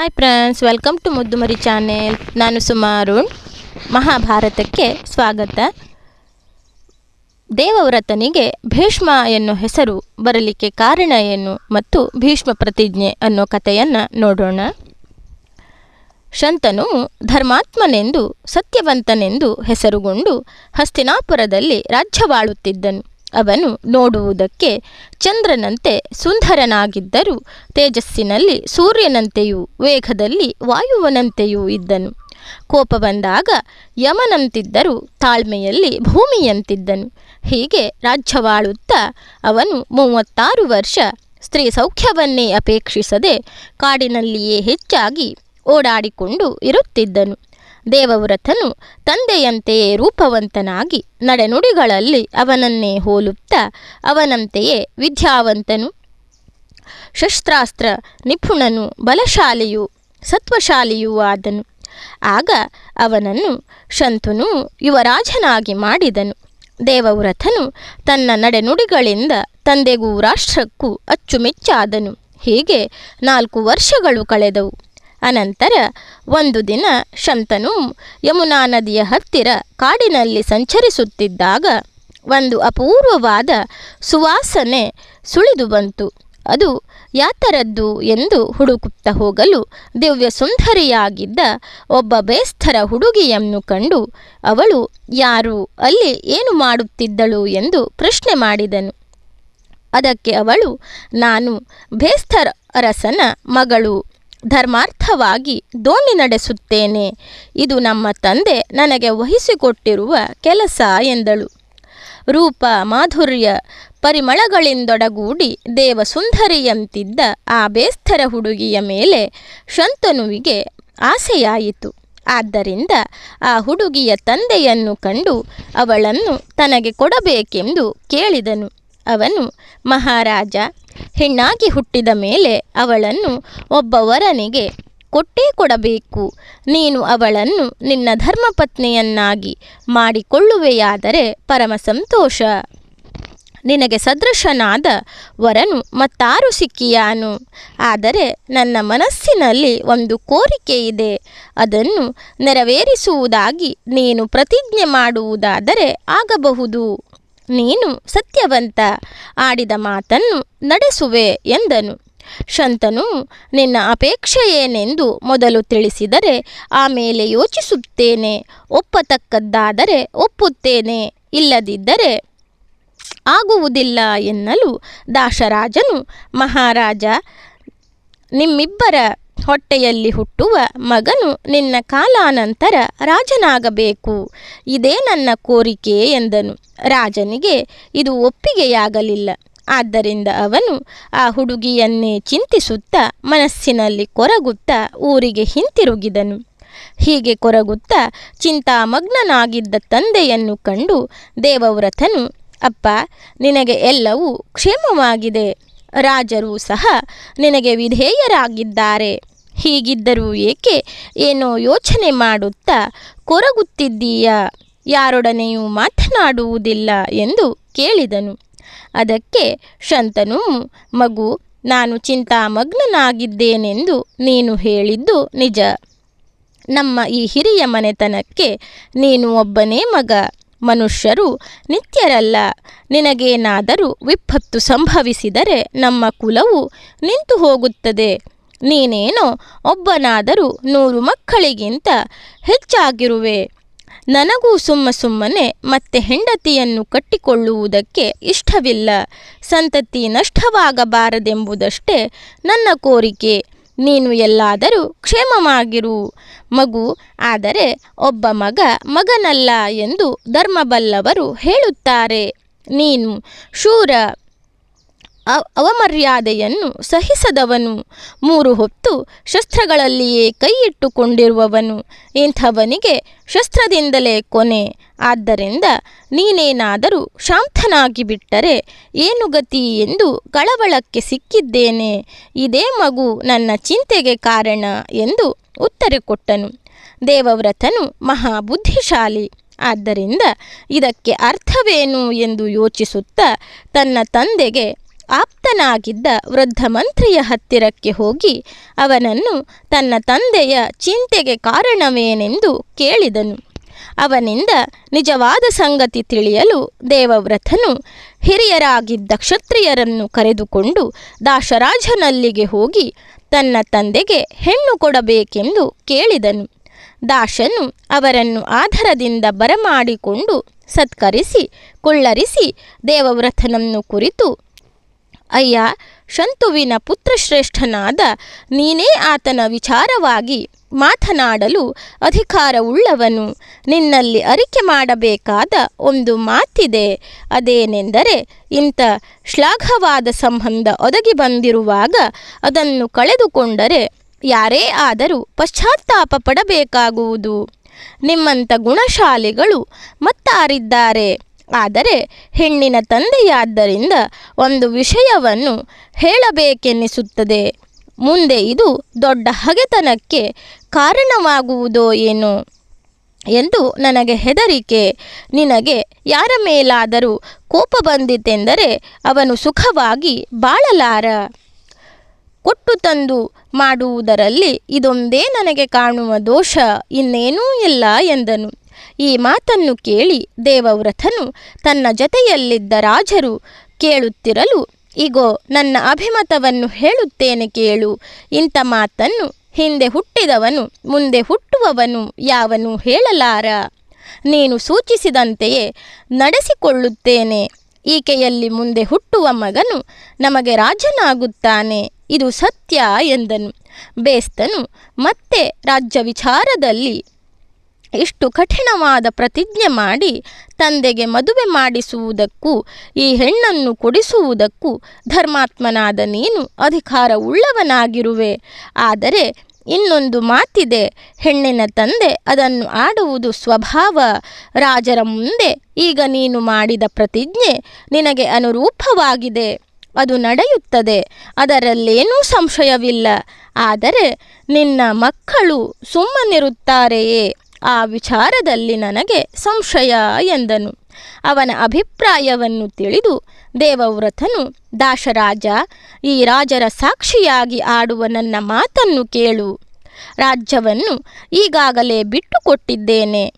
Hi friends welcome to Muddumari channel ನಾನು ಸುಮಾರು ಮಹಾಭಾರತಕ್ಕೆ ಸ್ವಾಗತ. ದೇವವ್ರತನಿಗೆ ಭೀಷ್ಮ ಎನ್ನುವ ಹೆಸರು ಬರಲಿಕ್ಕೆ ಕಾರಣ ಏನು ಮತ್ತು ಭೀಷ್ಮ ಪ್ರತಿಜ್ಞೆ ಅನ್ನೋ ಕಥೆಯನ್ನು ನೋಡೋಣ. ಶಂತನು ಧರ್ಮಾತ್ಮನೆಂದು ಸತ್ಯವಂತನೆಂದು ಹೆಸರುಗೊಂಡು ಹಸ್ತಿನಾಪುರದಲ್ಲಿ ರಾಜ್ಯವಾಳುತ್ತಿದ್ದನು. ಅವನು ನೋಡುವುದಕ್ಕೆ ಚಂದ್ರನಂತೆ ಸುಂದರನಾಗಿದ್ದರೂ ತೇಜಸ್ಸಿನಲ್ಲಿ ಸೂರ್ಯನಂತೆಯೂ ವೇಗದಲ್ಲಿ ವಾಯುವನಂತೆಯೂ ಇದ್ದನು. ಕೋಪ ಬಂದಾಗ ಯಮನಂತಿದ್ದರೂ ತಾಳ್ಮೆಯಲ್ಲಿ ಭೂಮಿಯಂತಿದ್ದನು. ಹೀಗೆ ರಾಜ್ಯವಾಳುತ್ತಾ ಅವನು ಮೂವತ್ತಾರು ವರ್ಷ ಸ್ತ್ರೀ ಸೌಖ್ಯವನ್ನೇ ಅಪೇಕ್ಷಿಸದೆ ಕಾಡಿನಲ್ಲಿಯೇ ಹೆಚ್ಚಾಗಿ ಓಡಾಡಿಕೊಂಡು ಇರುತ್ತಿದ್ದನು. ದೇವವ್ರತನು ತಂದೆಯಂತೆಯೇ ರೂಪವಂತನಾಗಿ ನಡೆನುಡಿಗಳಲ್ಲಿ ಅವನನ್ನೇ ಹೋಲುತ್ತಾ ಅವನಂತೆಯೇ ವಿದ್ಯಾವಂತನು. ಶಸ್ತ್ರಾಸ್ತ್ರ ನಿಪುಣನು, ಬಲಶಾಲಿಯು, ಸತ್ವಶಾಲಿಯೂ ಆದನು. ಆಗ ಅವನನ್ನು ಶಂತನು ಯುವರಾಜನಾಗಿ ಮಾಡಿದನು. ದೇವವ್ರತನು ತನ್ನ ನಡೆನುಡಿಗಳಿಂದ ತಂದೆಗೂ ರಾಷ್ಟ್ರಕ್ಕೂ ಅಚ್ಚುಮೆಚ್ಚಾದನು. ಹೀಗೆ ನಾಲ್ಕು ವರ್ಷಗಳು ಕಳೆದವು. ಅನಂತರ ಒಂದು ದಿನ ಶಂತನು ಯಮುನಾ ನದಿಯ ಹತ್ತಿರ ಕಾಡಿನಲ್ಲಿ ಸಂಚರಿಸುತ್ತಿದ್ದಾಗ ಒಂದು ಅಪೂರ್ವವಾದ ಸುವಾಸನೆ ಸುಳಿದು ಬಂತು. ಅದು ಯಾತರದ್ದು ಎಂದು ಹುಡುಕುತ್ತಾ ಹೋಗಲು ದಿವ್ಯ ಸುಂದರಿಯಾಗಿದ್ದ ಒಬ್ಬ ಬೇಸ್ಥರ ಹುಡುಗಿಯನ್ನು ಕಂಡು ಅವಳು, ಯಾರು, ಅಲ್ಲಿ ಏನು ಮಾಡುತ್ತಿದ್ದಳು? ಎಂದು ಪ್ರಶ್ನೆ ಮಾಡಿದನು. ಅದಕ್ಕೆ ಅವಳು, ನಾನು ಬೇಸ್ಥರ ಅರಸನ ಮಗಳು ಧರ್ಮಾರ್ಥವಾಗಿ ದೋಣಿ ನಡೆಸುತ್ತೇನೆ. ಇದು ನಮ್ಮ ತಂದೆ ನನಗೆ ವಹಿಸಿಕೊಟ್ಟಿರುವ ಕೆಲಸ ಎಂದಳು. ರೂಪ ಮಾಧುರ್ಯ ಪರಿಮಳಗಳಿಂದೊಡಗೂಡಿ ದೇವಸುಂದರಿಯಂತಿದ್ದ ಆ ಬೇಸ್ಥರ ಹುಡುಗಿಯ ಮೇಲೆ ಶಂತನುವಿಗೆ ಆಸೆಯಾಯಿತು. ಆದ್ದರಿಂದ ಆ ಹುಡುಗಿಯ ತಂದೆಯನ್ನು ಕಂಡು ಅವಳನ್ನು ತನಗೆ ಕೊಡಬೇಕೆಂದು ಕೇಳಿದನು. ಅವನು ಮಹಾರಾಜ, ಹೆಣ್ಣಾಗಿ ಹುಟ್ಟಿದ ಮೇಲೆ ಅವಳನ್ನು ಒಬ್ಬ ವರನಿಗೆ ಕೊಟ್ಟೇ ಕೊಡಬೇಕು. ನೀನು ಅವಳನ್ನು ನಿನ್ನ ಧರ್ಮಪತ್ನಿಯನ್ನಾಗಿ ಮಾಡಿಕೊಳ್ಳುವೆಯಾದರೆ ಪರಮ ಸಂತೋಷ. ನಿನಗೆ ಸದೃಶನಾದ ವರನು ಮತ್ತಾರು ಸಿಕ್ಕಿಯಾನು. ಆದರೆ ನನ್ನ ಮನಸ್ಸಿನಲ್ಲಿ ಒಂದು ಕೋರಿಕೆ ಇದೆ. ಅದನ್ನು ನೆರವೇರಿಸುವುದಾಗಿ ನೀನು ಪ್ರತಿಜ್ಞೆ ಮಾಡುವುದಾದರೆ ಆಗಬಹುದು. ನೀನು ಸತ್ಯವಂತ ಆಡಿದ ಮಾತನ್ನು ನಡೆಸುವೆ ಎಂದನು. ಶಂತನು, ನಿನ್ನ ಅಪೇಕ್ಷೆ ಏನೆಂದು ಮೊದಲು ತಿಳಿಸಿದರೆ ಆಮೇಲೆ ಯೋಚಿಸುತ್ತೇನೆ, ಒಪ್ಪತಕ್ಕದ್ದಾದರೆ ಒಪ್ಪುತ್ತೇನೆ, ಇಲ್ಲದಿದ್ದರೆ ಆಗುವುದಿಲ್ಲ ಎನ್ನಲು ದಾಶರಾಜನು, ಮಹಾರಾಜ, ನಿಮ್ಮಿಬ್ಬರ ಹೊಟ್ಟೆಯಲ್ಲಿ ಹುಟ್ಟುವ ಮಗನು ನಿನ್ನ ಕಾಲಾನಂತರ ರಾಜನಾಗಬೇಕು. ಇದೇ ನನ್ನ ಕೋರಿಕೆ ಎಂದನು. ರಾಜನಿಗೆ ಇದು ಒಪ್ಪಿಗೆಯಾಗಲಿಲ್ಲ. ಆದ್ದರಿಂದ ಅವನು ಆ ಹುಡುಗಿಯನ್ನೇ ಚಿಂತಿಸುತ್ತಾ ಮನಸ್ಸಿನಲ್ಲಿ ಕೊರಗುತ್ತಾ ಊರಿಗೆ ಹಿಂತಿರುಗಿದನು. ಹೀಗೆ ಕೊರಗುತ್ತಾ ಚಿಂತಾಮಗ್ನನಾಗಿದ್ದ ತಂದೆಯನ್ನು ಕಂಡು ದೇವವ್ರತನು, ಅಪ್ಪ, ನಿನಗೆ ಎಲ್ಲವೂ ಕ್ಷೇಮವಾಗಿದೆ. ರಾಜರು ಸಹ ನಿನಗೆ ವಿಧೇಯರಾಗಿದ್ದಾರೆ. ಹೀಗಿದ್ದರೂ ಏಕೆ ಏನೋ ಯೋಚನೆ ಮಾಡುತ್ತಾ ಕೊರಗುತ್ತಿದ್ದೀಯಾ? ಯಾರೊಡನೆಯೂ ಮಾತನಾಡುವುದಿಲ್ಲ ಎಂದು ಕೇಳಿದನು. ಅದಕ್ಕೆ ಶಂತನು, ಮಗು, ನಾನು ಚಿಂತಾಮಗ್ನನಾಗಿದ್ದೇನೆಂದು ನೀನು ಹೇಳಿದ್ದು ನಿಜ. ನಮ್ಮ ಈ ಹಿರಿಯ ಮನೆತನಕ್ಕೆ ನೀನು ಒಬ್ಬನೇ ಮಗ. ಮನುಷ್ಯರು ನಿತ್ಯರಲ್ಲ. ನಿನಗೇನಾದರೂ ವಿಪತ್ತು ಸಂಭವಿಸಿದರೆ ನಮ್ಮ ಕುಲವು ನಿಂತು ಹೋಗುತ್ತದೆ ನೀನೇನೋ ಒಬ್ಬನಾದರೂ ನೂರು ಮಕ್ಕಳಿಗಿಂತ ಹೆಚ್ಚಾಗಿರುವೆ. ನನಗೂ ಸುಮ್ಮ ಸುಮ್ಮನೆ ಮತ್ತೆ ಹೆಂಡತಿಯನ್ನು ಕಟ್ಟಿಕೊಳ್ಳುವುದಕ್ಕೆ ಇಷ್ಟವಿಲ್ಲ. ಸಂತತಿ ನಷ್ಟವಾಗಬಾರದೆಂಬುದಷ್ಟೇ ನನ್ನ ಕೋರಿಕೆ. ನೀನು ಎಲ್ಲಾದರೂ ಕ್ಷೇಮವಾಗಿರು. ಮಗು, ಆದರೆ ಒಬ್ಬ ಮಗ ಮಗನಲ್ಲ ಎಂದು ಧರ್ಮಬಲ್ಲವರು ಹೇಳುತ್ತಾರೆ. ನೀನು ಶೂರ. ಅವಮರ್ಯಾದೆಯನ್ನು ಸಹಿಸದವನು. ಮೂರು ಹೊತ್ತು ಶಸ್ತ್ರಗಳಲ್ಲಿಯೇ ಕೈಯಿಟ್ಟುಕೊಂಡಿರುವವನು. ಇಂಥವನಿಗೆ ಶಸ್ತ್ರದಿಂದಲೇ ಕೊನೆ. ಆದ್ದರಿಂದ ನೀನೇನಾದರೂ ಶಾಂತನಾಗಿ ಬಿಟ್ಟರೆ ಏನು ಗತಿ ಎಂದು ಕಳವಳಕ್ಕೆ ಸಿಕ್ಕಿದ್ದೇನೆ. ಇದೇ ಮಗು ನನ್ನ ಚಿಂತೆಗೆ ಕಾರಣ ಎಂದು ಉತ್ತರ ಕೊಟ್ಟನು. ದೇವವ್ರತನು ಮಹಾಬುದ್ಧಿಶಾಲಿ. ಆದ್ದರಿಂದ ಇದಕ್ಕೆ ಅರ್ಥವೇನು ಎಂದು ಯೋಚಿಸುತ್ತಾ ತನ್ನ ತಂದೆಗೆ ಆಪ್ತನಾಗಿದ್ದ ವೃದ್ಧ ಮಂತ್ರಿಯ ಹತ್ತಿರಕ್ಕೆ ಹೋಗಿ ಅವನನ್ನು ತನ್ನ ತಂದೆಯ ಚಿಂತೆಗೆ ಕಾರಣವೇನೆಂದು ಕೇಳಿದನು. ಅವನಿಂದ ನಿಜವಾದ ಸಂಗತಿ ತಿಳಿಯಲು ದೇವವ್ರತನು ಹಿರಿಯರಾಗಿದ್ದ ಕ್ಷತ್ರಿಯರನ್ನು ಕರೆದುಕೊಂಡು ದಾಶರಾಜನಲ್ಲಿಗೆ ಹೋಗಿ ತನ್ನ ತಂದೆಗೆ ಹೆಣ್ಣು ಕೊಡಬೇಕೆಂದು ಕೇಳಿದನು. ದಾಶನು ಅವರನ್ನು ಆಧಾರದಿಂದ ಬರಮಾಡಿಕೊಂಡು ಸತ್ಕರಿಸಿ, ಕುಳ್ಳರಿಸಿ ದೇವವ್ರತನನ್ನು ಕುರಿತು ಅಯ್ಯ, ಶಂತುವಿನ ಪುತ್ರಶ್ರೇಷ್ಠನಾದ ನೀನೇ ಆತನ ವಿಚಾರವಾಗಿ ಮಾತನಾಡಲು ಅಧಿಕಾರವುಳ್ಳವನು. ನಿನ್ನಲ್ಲಿ ಅರಿಕೆ ಮಾಡಬೇಕಾದ ಒಂದು ಮಾತಿದೆ. ಅದೇನೆಂದರೆ, ಇಂಥ ಶ್ಲಾಘವಾದ ಸಂಬಂಧ ಒದಗಿ ಬಂದಿರುವಾಗ ಅದನ್ನು ಕಳೆದುಕೊಂಡರೆ ಯಾರೇ ಆದರೂ ಪಶ್ಚಾತ್ತಾಪ ಪಡಬೇಕಾಗುವುದು. ನಿಮ್ಮಂಥ ಗುಣಶಾಲಿಗಳು ಮತ್ತಾರಿದ್ದಾರೆ. ಆದರೆ ಹೆಣ್ಣಿನ ತಂದೆಯಾದ್ದರಿಂದ ಒಂದು ವಿಷಯವನ್ನು ಹೇಳಬೇಕೆನ್ನಿಸುತ್ತದೆ ಮುಂದೆ ಇದು ದೊಡ್ಡ ಹಗೆತನಕ್ಕೆ ಕಾರಣವಾಗುವುದೋ ಏನೋ ಎಂದು ನನಗೆ ಹೆದರಿಕೆ. ನಿನಗೆ ಯಾರ ಮೇಲಾದರೂ ಕೋಪ ಬಂದಿತೆಂದರೆ ಅವನು ಸುಖವಾಗಿ ಬಾಳಲಾರ. ಕೊಟ್ಟು ತಂದು ಮಾಡುವುದರಲ್ಲಿ ಇದೊಂದೇ ನನಗೆ ಕಾಣುವ ದೋಷ, ಇನ್ನೇನೂ ಇಲ್ಲ ಎಂದನು. ಈ ಮಾತನ್ನು ಕೇಳಿ ದೇವವ್ರತನು ತನ್ನ ಜತೆಯಲ್ಲಿದ್ದ ರಾಜರು ಕೇಳುತ್ತಿರಲು, ಇಗೋ, ನನ್ನ ಅಭಿಮತವನ್ನು ಹೇಳುತ್ತೇನೆ ಕೇಳು. ಇಂಥ ಮಾತನ್ನು ಹಿಂದೆ ಹುಟ್ಟಿದವನು, ಮುಂದೆ ಹುಟ್ಟುವವನು ಯಾವನು ಹೇಳಲಾರ? ನೀನು ಸೂಚಿಸಿದಂತೆಯೇ ನಡೆಸಿಕೊಳ್ಳುತ್ತೇನೆ. ಈಕೆಯಲ್ಲಿ ಮುಂದೆ ಹುಟ್ಟುವ ಮಗನು ನಮಗೆ ರಾಜನಾಗುತ್ತಾನೆ. ಇದು ಸತ್ಯ ಎಂದನು. ಬೇಸ್ತನು ಮತ್ತೆ ರಾಜ್ಯ ವಿಚಾರದಲ್ಲಿ ಇಷ್ಟು ಕಠಿಣವಾದ ಪ್ರತಿಜ್ಞೆ ಮಾಡಿ ತಂದೆಗೆ ಮದುವೆ ಮಾಡಿಸುವುದಕ್ಕೂ, ಈ ಹೆಣ್ಣನ್ನು ಕೊಡಿಸುವುದಕ್ಕೂ ಧರ್ಮಾತ್ಮನಾದ ನೀನು ಅಧಿಕಾರವುಳ್ಳವನಾಗಿರುವೆ. ಆದರೆ ಇನ್ನೊಂದು ಮಾತಿದೆ, ಹೆಣ್ಣಿನ ತಂದೆ ಅದನ್ನು ಆಡುವುದು ಸ್ವಭಾವ, ರಾಜರ ಮುಂದೆ ಈಗ ನೀನು ಮಾಡಿದ ಪ್ರತಿಜ್ಞೆ ನಿನಗೆ ಅನುರೂಪವಾಗಿದೆ, ಅದು ನಡೆಯುತ್ತದೆ, ಅದರಲ್ಲೇನೂ ಸಂಶಯವಿಲ್ಲ, ಆದರೆ ನಿನ್ನ ಮಕ್ಕಳು ಸುಮ್ಮನಿರುತ್ತಾರೆಯೇ? ಆ ವಿಚಾರದಲ್ಲಿ ನನಗೆ ಸಂಶಯ ಎಂದನು. ಅವನ ಅಭಿಪ್ರಾಯವನ್ನು ತಿಳಿದು ದೇವವ್ರತನು, ದಾಶರಾಜ, ಈ ರಾಜರ ಸಾಕ್ಷಿಯಾಗಿ ಆಡುವ ನನ್ನ ಮಾತನ್ನು ಕೇಳು. ರಾಜ್ಯವನ್ನು ಈಗಾಗಲೇ ಬಿಟ್ಟುಕೊಟ್ಟಿದ್ದೇನೆ.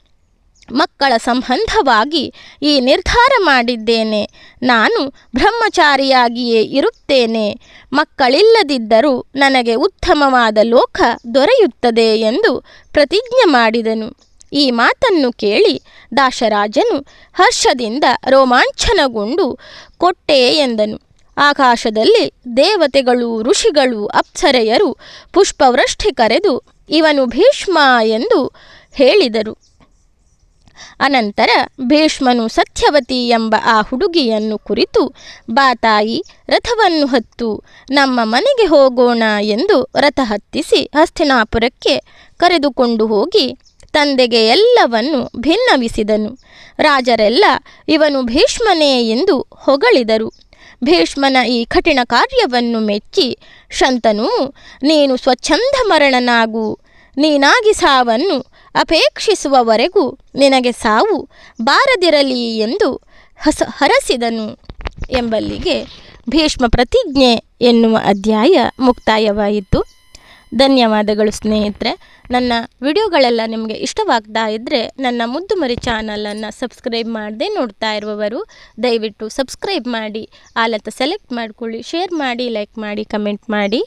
ಮಕ್ಕಳ ಸಂಬಂಧವಾಗಿ ಈ ನಿರ್ಧಾರ ಮಾಡಿದ್ದೇನೆ. ನಾನು ಬ್ರಹ್ಮಚಾರಿಯಾಗಿಯೇ ಇರುತ್ತೇನೆ. ಮಕ್ಕಳಿಲ್ಲದಿದ್ದರೂ ನನಗೆ ಉತ್ತಮವಾದ ಲೋಕ ದೊರೆಯುತ್ತದೆ ಎಂದು ಪ್ರತಿಜ್ಞೆ ಮಾಡಿದನು. ಈ ಮಾತನ್ನು ಕೇಳಿ ದಾಶರಾಜನು ಹರ್ಷದಿಂದ ರೋಮಾಂಚನಗೊಂಡು ಕೊಟ್ಟೆ ಎಂದನು. ಆಕಾಶದಲ್ಲಿ ದೇವತೆಗಳು ಋಷಿಗಳು ಅಪ್ಸರೆಯರು ಪುಷ್ಪವೃಷ್ಟಿ ಕರೆದು, ಇವನು ಭೀಷ್ಮ ಎಂದು ಹೇಳಿದರು. ಅನಂತರ ಭೀಷ್ಮನು ಸತ್ಯವತಿ ಎಂಬ ಆ ಹುಡುಗಿಯನ್ನು ಕುರಿತು ಬಾತಾಯಿ ರಥವನ್ನು ಹತ್ತು, ನಮ್ಮ ಮನೆಗೆ ಹೋಗೋಣ ಎಂದು ರಥ ಹತ್ತಿಸಿ ಹಸ್ತಿನಾಪುರಕ್ಕೆ ಕರೆದುಕೊಂಡು ಹೋಗಿ ತಂದೆಗೆ ಎಲ್ಲವನ್ನು ಭಿನ್ನವಿಸಿದನು. ರಾಜರೆಲ್ಲ, ಇವನು ಭೀಷ್ಮನೇ ಎಂದು ಹೊಗಳಿದರು. ಭೀಷ್ಮನ ಈ ಕಠಿಣ ಕಾರ್ಯವನ್ನು ಮೆಚ್ಚಿ, ಶಂತನು, ನೀನು ಸ್ವಚ್ಛಂದ ಮರಣನಾಗು, ನೀನಾಗಿ ಸಾವನ್ನು ಅಪೇಕ್ಷಿಸುವವರೆಗೂ ನಿನಗೆ ಸಾವು ಬಾರದಿರಲಿ ಎಂದು ಹಸ, ಹರಸಿದನು ಎಂಬಲ್ಲಿಗೆ ಭೀಷ್ಮ ಪ್ರತಿಜ್ಞೆ ಎನ್ನುವ ಅಧ್ಯಾಯ ಮುಕ್ತಾಯವಾಯಿತು. ಧನ್ಯವಾದಗಳು ಸ್ನೇಹಿತರೆ. ನನ್ನ ವಿಡಿಯೋಗಳೆಲ್ಲ ನಿಮಗೆ ಇಷ್ಟವಾಗ್ತಾ ಇದ್ದರೆ ನನ್ನ ಮುದ್ದು ಮರಿ ಚಾನಲನ್ನು ಸಬ್ಸ್ಕ್ರೈಬ್ ಮಾಡದೆ ನೋಡ್ತಾ ಇರುವವರು ದಯವಿಟ್ಟು ಸಬ್ಸ್ಕ್ರೈಬ್ ಮಾಡಿ, ಆಲತ್ತ ಸೆಲೆಕ್ಟ್ ಮಾಡಿಕೊಳ್ಳಿ, ಶೇರ್ ಮಾಡಿ, ಲೈಕ್ ಮಾಡಿ, ಕಮೆಂಟ್ ಮಾಡಿ.